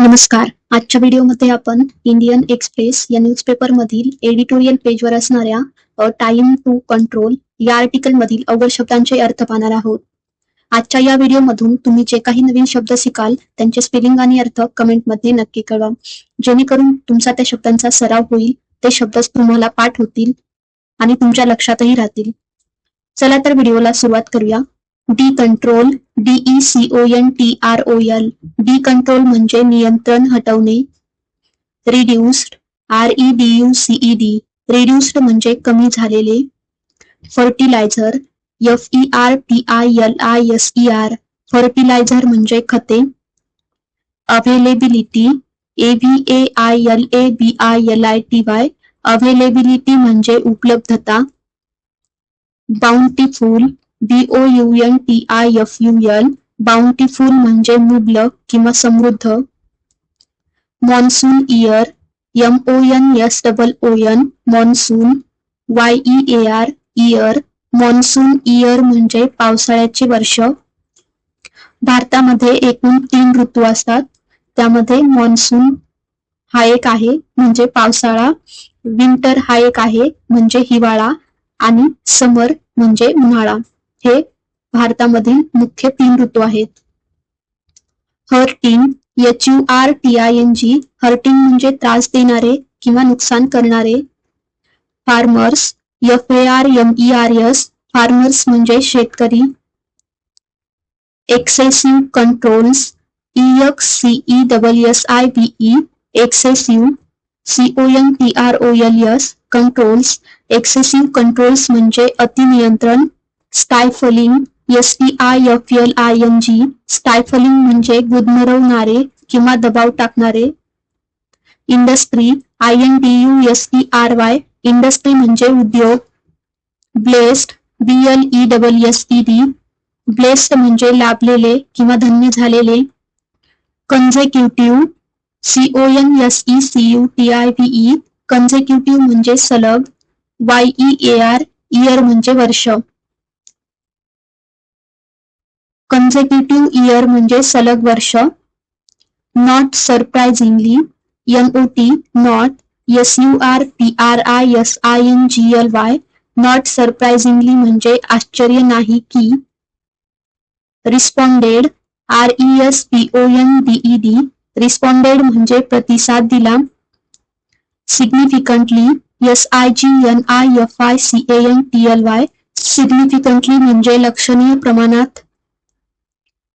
नमस्कार. आजच्या व्हिडिओमध्ये आपण इंडियन एक्सप्रेस या न्यूजपेपर मधील एडिटोरियल पेजवर असणाऱ्या टाइम टू कंट्रोल या आर्टिकल मधील अवघड शब्दांचे अर्थ पाहणार आहोत. आजच्या या व्हिडिओमधून तुम्ही जे काही नवीन शब्द शिकाल त्यांचे स्पेलिंग आणि अर्थ कमेंटमध्ये नक्की कळवा. जेणेकरून तुमचा त्या शब्दांचा सराव होईल ते शब्दच तुम्हाला पाठ होतील आणि तुमच्या लक्षातही राहतील. चला तर व्हिडिओला सुरुवात करूया. Decontrol D E C O N T R O L decontrol म्हणजे नियंत्रण हटवणे. Reduced R E D U C E D reduced म्हणजे कमी झालेले. Fertiliser F E R T I L I S E R fertiliser म्हणजे खते. Availability A V A I L A B I L I T Y availability म्हणजे उपलब्धता. Bountiful B O U N T I F U L bountiful म्हणजे मुबलक किंवा समृद्ध. Monsoon year M O N S double O N monsoon Y E A R year monsoon year म्हणजे पावसाळ्याचे वर्ष. भारतामध्ये एकूण तीन ऋतू असतात. त्यामध्ये मॉन्सून हा एक आहे म्हणजे पावसाळा. विंटर हा एक आहे म्हणजे हिवाळा. आणि समर म्हणजे उन्हाळा. हे भारतामधील मुख्य तीन ऋतू आहेत. Hurting H U R T I N G hurting म्हणजे त्रास देणारे किंवा नुकसान करणारे. Farmers F A R M E R S farmers म्हणजे शेतकरी. Excessive controls E X C E double S I B E excessive C O T R O L S controls excessive controls म्हणजे अतिनियंत्रण stifling S T I F L I N G stifling म्हणजे गुदमरवणारे किंवा दबाव टाकणारे. Industry I N D U S T R Y industry म्हणजे उद्योग. Blessed B L E double S T D blessed म्हणजे लाभलेले किंवा धन्य झालेले. Consecutive C O N S E C U T I V E consecutive म्हणजे सलग. वाय E A R year म्हणजे वर्ष. कन्झेक्युटिव्ह इयर म्हणजे सलग वर्ष. Not surprisingly N O T not S U R T R I S I N G L Y not surprisingly म्हणजे आश्चर्य नाही की responded R E S P O N D E D responded प्रतिसाद दिला. Significantly S I G N I F I C N T L Y significantly लक्षणीय प्रमाणात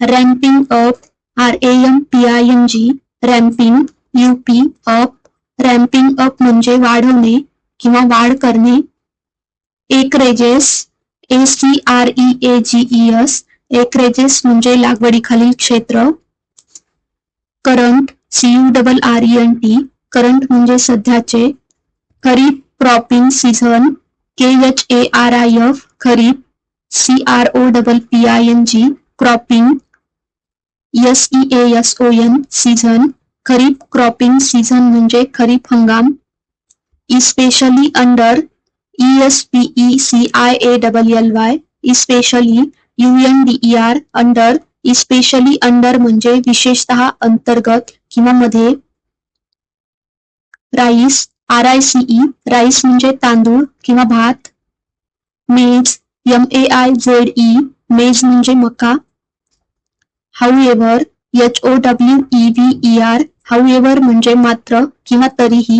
I N G ramping U P up ramping up म्हणजे वाढवणे किंवा वाढ करणे. एकरेजेस ए सी R E ए G S एकरेजेस म्हणजे लागवडीखालील क्षेत्र. Current C U double R E N T current म्हणजे सध्याचे. खरीप cropping season K H A R I F kharif C R O double P I N G cropping S E A S O N kharif cropping म्हणजे खरीप हंगाम. Especially under E S P E C I A double L Y especially U N D E R under especially under विशेषतः अंतर्गत मध्ये. Rice R I C E rice म्हणजे तांदूळ किंवा भात. मेज M A I Z E maize मका. However H O W E V E R however म्हणजे मात्र किंवा तरीही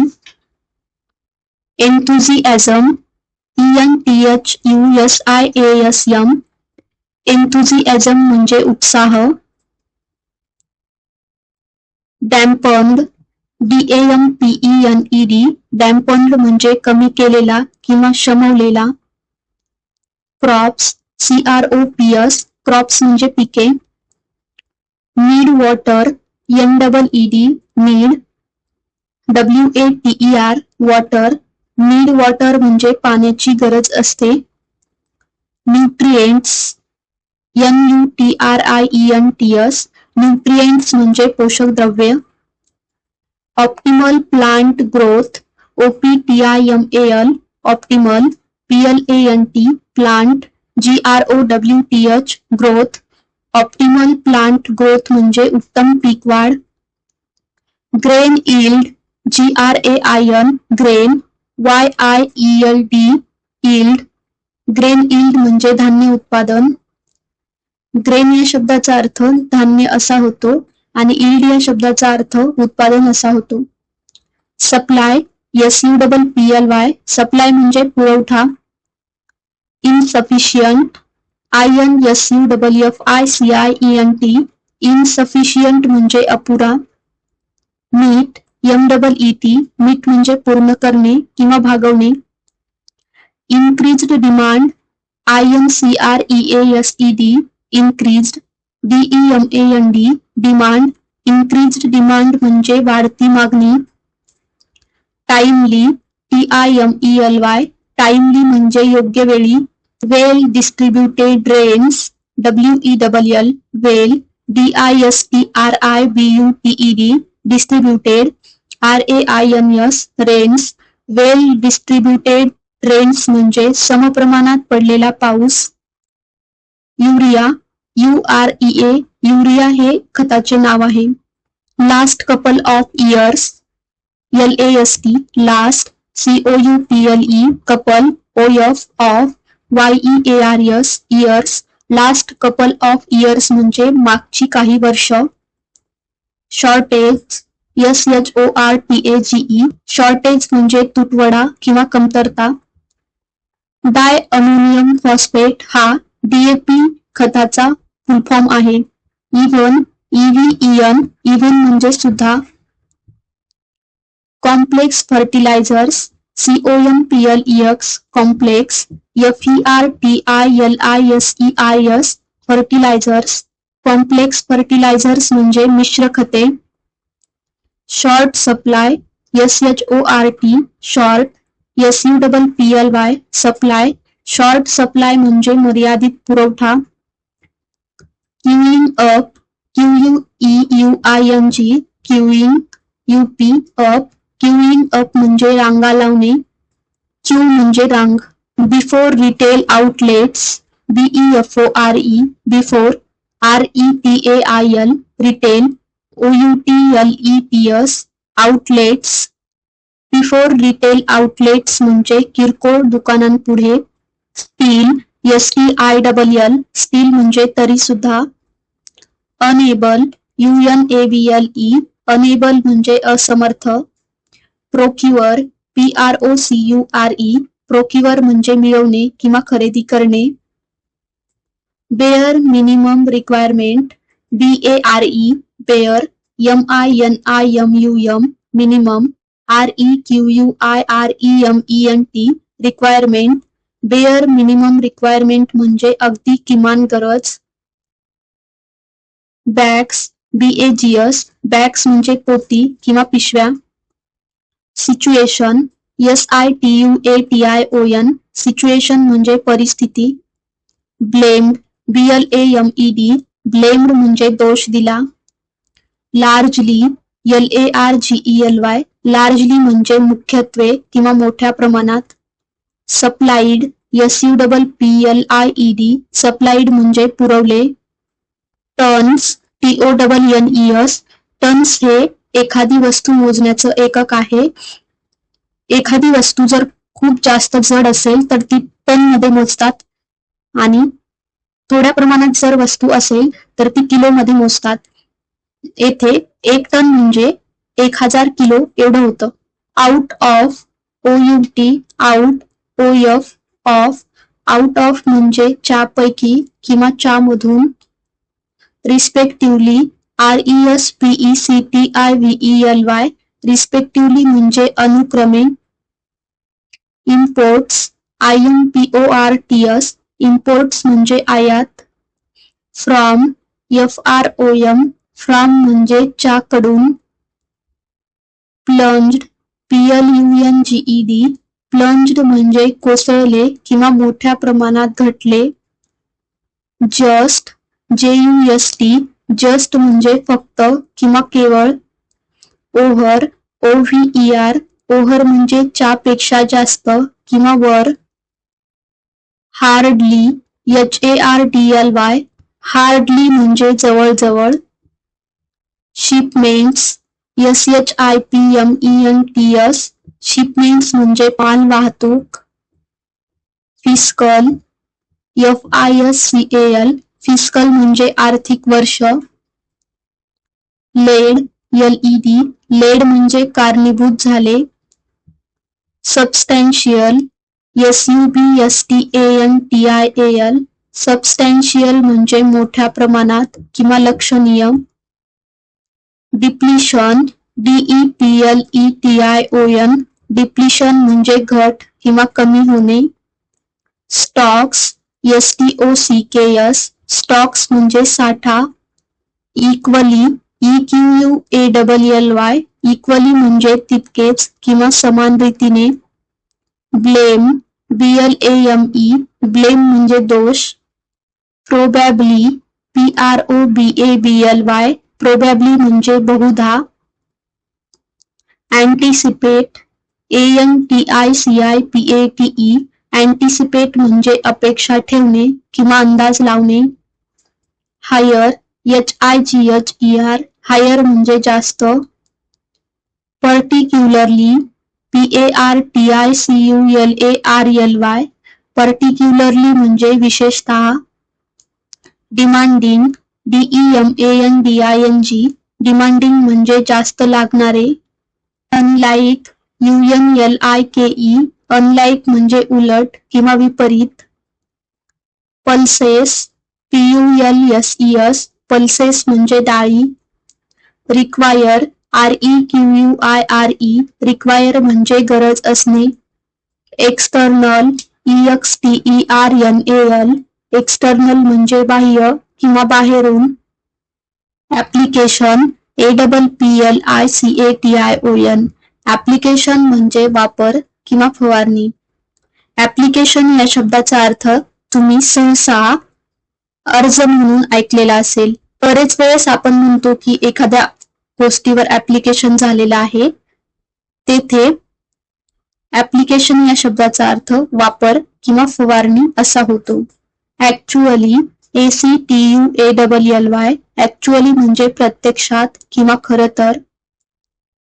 enthusiasm E N T H U S I A S M enthusiasm म्हणजे उत्साह dampened D M P E N E D dampened म्हणजे कमी केलेला किंवा शमवलेला. Crops C R O P S crops म्हणजे पिके. Need water N double E D need W A T E R water need water म्हणजे पाण्याची गरज असते. Nutrients N U T R I E N T S nutrients म्हणजे पोषक द्रव्य. Optimal plant growth O P T I M A L optimal P L A N T plant G R O W T H growth optimal plant growth म्हणजे उत्तम पीक वाढ. Grain yield G R A I N grain Y I E L D yield grain yield म्हणजे धान्य उत्पादन. Grain या शब्दाचा अर्थ धान्य असा होतो आणि इल्ड या शब्दाचा अर्थ उत्पादन असा होतो. Supply S U double P L Y supply म्हणजे पुरवठा. Insufficient I N S U double F I C I E N T insufficient म्हणजे अपुरा. Meet M double E T meet म्हणजे पूर्ण करणे किंवा भागवणे. Increased demand I N C R E S E D increased D E M A N D demand increased demand म्हणजे वाढती मागणी. Timely T I M E L Y timely म्हणजे योग्य वेळी. Well distributed rains W E double L well D I S T R I B U T E D distributed R A I N S rains well distributed rains म्हणजे समप्रमाणात पडलेला पाऊस. Urea U R E A urea हे खताचे नाव आहे. Last couple of years L A S T last C O U P L E couple O F of Y E A R S years last couple of years म्हणजे मागची काही वर्ष. Shortage S H O R T A G E shortage म्हणजे तुटवडा किंवा कमतरता. Di ammonium phosphate हा DAP खताचा फुल फॉर्म आहे. Even E V E N even म्हणजे सुद्धा. Complex fertilisers C O M P L complex F E R T I L I S E I S fertilisers complex fertilisers म्हणजे मिश्र खते. Short supply S H O R T short S U double P L Y supply short supply म्हणजे मर्यादित पुरवठा. Queuing up Q U E U I N G queuing U P up queuing up म्हणजे रांगा लावणे. Queue म्हणजे रांग. Before retail outlets B E F O R E before R E T A I L retail O U T L E T S outlets before retail outlets म्हणजे किरकोळ दुकानांपुढे still S T I double L still म्हणजे तरी सुद्धा unable U N A V L E unable म्हणजे असमर्थ procure P R O C U R E procure म्हणजे मिळवणे किंवा खरेदी करणे. Bare minimum requirement B A R E bare M I N I M U M minimum R E Q U I R E M E N T requirement bare minimum requirement म्हणजे अगदी किमान गरज. Bags B A G S bags म्हणजे पोती किंवा पिशव्या. Situation S I T U A T I O N situation म्हणजे परिस्थिती. Blamed B L A M E D blamed म्हणजे दोष दिला. Largely L A R G E L Y largely म्हणजे मुख्यत्वे किंवा मोठ्या प्रमाणात. Supplied S U double P L I E D supplied म्हणजे पुरवले. Tonnes T O double N E S tonnes हे एखादी वस्तू मोजण्याचं एकक आहे. एखादी वस्तू जर खूप जास्त जड असेल तर ती टनमध्ये मोजतात. आणि थोड्या प्रमाणात जर वस्तू असेल तर ती किलो मध्ये मोजतात. येथे एक टन म्हणजे एक हजार किलो एवढं होतं. Out of O U T out O F of out of म्हणजे च्या पैकी किंवा च्या मधून respectively R E S P E C T I V E L Y respectively म्हणजे अनुक्रमे imports I M P O R T S imports म्हणजे आयात from F R O M from म्हणजे च्याकडून plunged P L U N G E D plunged म्हणजे कोसळले किंवा मोठ्या प्रमाणात घटले just J U S T just म्हणजे फक्त किंवा केवळ over O V E R over म्हणजे च्या पेक्षा जास्त किंवा वर. Hardly H A R D L Y hardly म्हणजे जवळजवळ. Shipments S H I P M E N T S shipments म्हणजे पान वाहतूक. Fiscal F I S C L fiscal म्हणजे आर्थिक वर्ष. Led L E D led म्हणजे कारणीभूत झाले. Substantial S U B S T I A L substantial म्हणजे मोठ्या प्रमाणात लक्षणीय. Depletion D E P L E T I O N depletion घट किंवा कमी होणे. Stocks S T O C K S stocks साठा. Equally E Q A double L Y equally म्हणजे तितकेच किंवा समान रीतीने. Blame B L A M E blame म्हणजे दोष. Probably P R O B A B L Y म्हणजे बहुधा. Anticipate A N T I C I P A T E म्हणजे अपेक्षा ठेवणे किंवा अंदाज लावणे. H I G H E R higher जास्त. Particularly P A R T I C U L A R L Y particularly विशेषतः. Demanding D E M A N D I N G demanding जास्त लागणारे. Unlike U N L I K E म्हणजे उलट किंवा विपरीत. Pulses P U L S E S pulses म्हणजे डाळी. Require R E Q U I R E require म्हणजे गरज असणे. External E X T E R N A L external म्हणजे बाह्य किंवा बाहेरून. Application A double P L I C A T I O N application म्हणजे वापर किंवा फवारणी. ऍप्लिकेशन या शब्दाचा अर्थ तुम्ही सहसा अर्ज म्हणून ऐकलेला असेल. बरेच वेळेस आपण म्हणतो की एखाद्या गोष्टीवर ऍप्लिकेशन झालेलं आहे. तेथे ऍप्लिकेशन या शब्दाचा अर्थ वापर किंवा फवारणी असा होतो. Actually A C T U A double L Y actually म्हणजे प्रत्यक्षात किंवा खर तर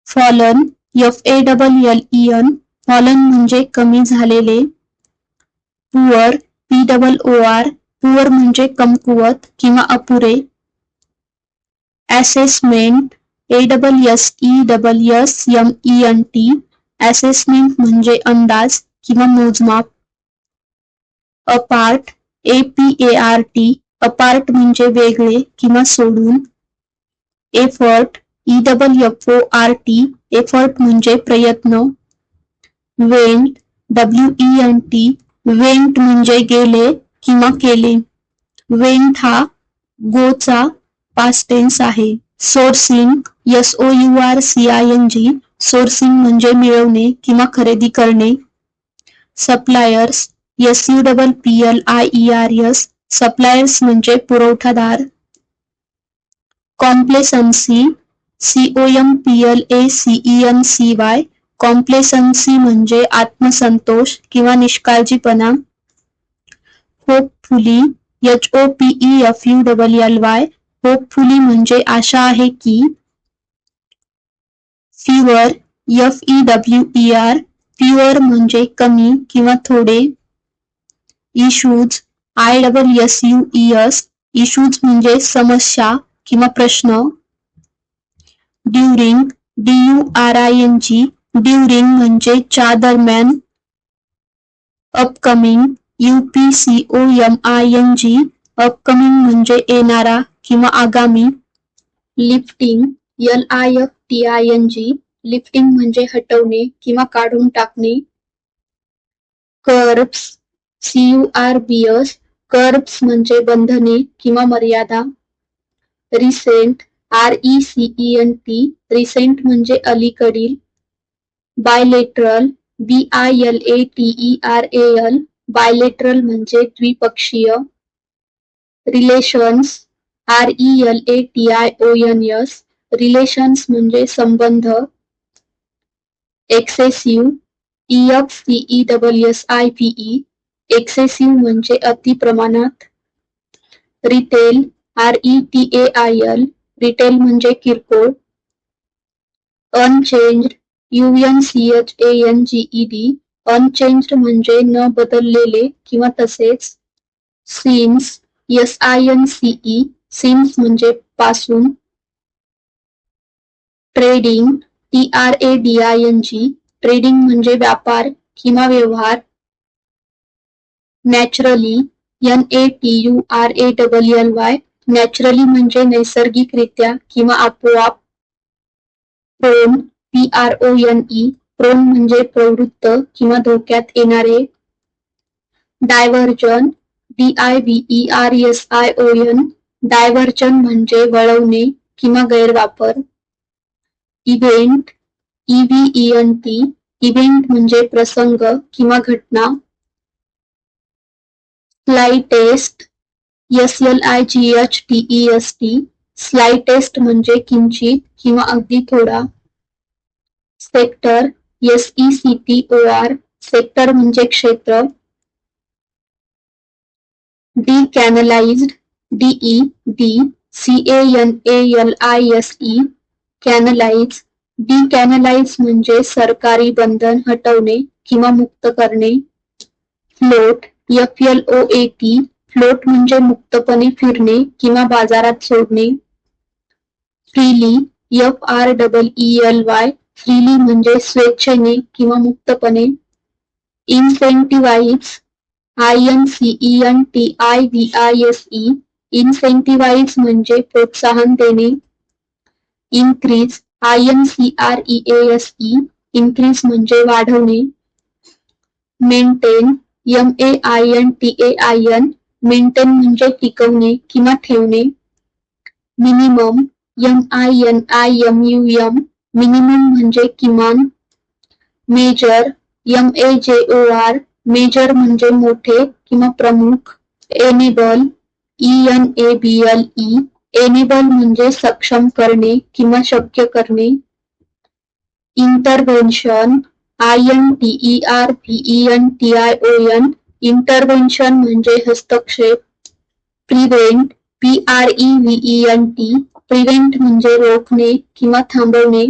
fallen F A double L E N fallen म्हणजे कमी झालेले poor P double O R poor म्हणजे कमकुवत किंवा अपुरे. Assessment A double S E double S M E N T assessment म्हणजे अंदाज किंवा मोजमाप. Apart A P A R T apart म्हणजे वेगळे किंवा सोडून. Effort E double F O R T effort म्हणजे प्रयत्न. Went W E N T went म्हणजे गेले किंवा केले. वेंट हा गोचा पास्ट टेन्स आहे. Sourcing S O U R C I N G sourcing म्हणजे मिळवणे किंवा खरेदी करणे. Suppliers S U double P L I E R S suppliers म्हणजे पुरवठादार. Complacency C O M P L A C E N C Y complacency म्हणजे आत्मसंतोष किंवा निष्काळजीपणा. Hopefully H O P E F U double L Y hopefully म्हणजे आशा आहे की fewer F E W E R fewer म्हणजे कमी किंवा थोडे issues I double S U E S issues म्हणजे समस्या किंवा प्रश्न. During D U R I N G during म्हणजे च्या दरम्यान upcoming U P C O M I N G upcoming म्हणजे येणारा किंवा आगामी lifting L I F T I N G lifting म्हणजे हटवणे किंवा काढून टाकणे. Curbs C U R B S curbs म्हणजे बंधने किंवा मर्यादा. Recent R E C E N T recent म्हणजे अलीकडील. Bilateral B I L A T E R A L bilateral द्विपक्षीय relations R E L A T I O N S relations संबंध excessive E F C E double S I P E excessive म्हणजे अति प्रमाणात retail R E T A I L retail म्हणजे किरकोळ unchanged U N C H A N G E D unchanged म्हणजे न बदललेले किंवा तसेच एस आय एन सीई म्हणजे पासून trading T R A D I N G trading म्हणजे व्यापार किंवा व्यवहार naturally N A T U R A double L Y naturally म्हणजे नैसर्गिकरित्या किंवा आपोआप P R O N E prone म्हणजे प्रवृत्त किंवा धोक्यात येणारे. Diversion D I V E R S I O N diversion म्हणजे वळवणे किंवा गैरवापर. इव्हेंट ईव्हीईएन टी इव्हेंट म्हणजे प्रसंग किंवा घटना. Slightest S L I G H T E S T slightest म्हणजे किंचित किंवा अगदी थोडा. सेक्टर ओ आर सेक्टर म्हणजे क्षेत्र. Decanalised D E D C N L I S E canalise decanalise म्हणजे सरकारी बंधन हटवणे, किंवा मुक्त करणे. Float F L O A T float म्हणजे मुक्तपणे फिरणे, किंवा बाजारात सोडणे. Freely F R double E L Y freely म्हणजे स्वेच्छेने किंवा मुक्तपणे. Incentivise I N C E N T I V I S E incentivise म्हणजे प्रोत्साहन देणे. Increase I N C R E S E increase म्हणजे वाढवणे. Maintain M A I N T A I N maintain म्हणजे टिकवणे किंवा ठेवणे. Minimum M I N I M U M minimum म्हणजे किमान major M A J O R major म्हणजे मोठे किंवा प्रमुख enable E N A B L E enable म्हणजे सक्षम करणे किंवा शक्य करणे intervention I N T R V N T I O N intervention म्हणजे हस्तक्षेप prevent P R E V N T prevent म्हणजे रोखणे किंवा थांबवणे.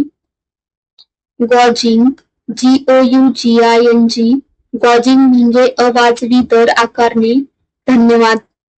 Gouging G O U G I N G gouging म्हणजे अवाजवी दर आकारणे. धन्यवाद.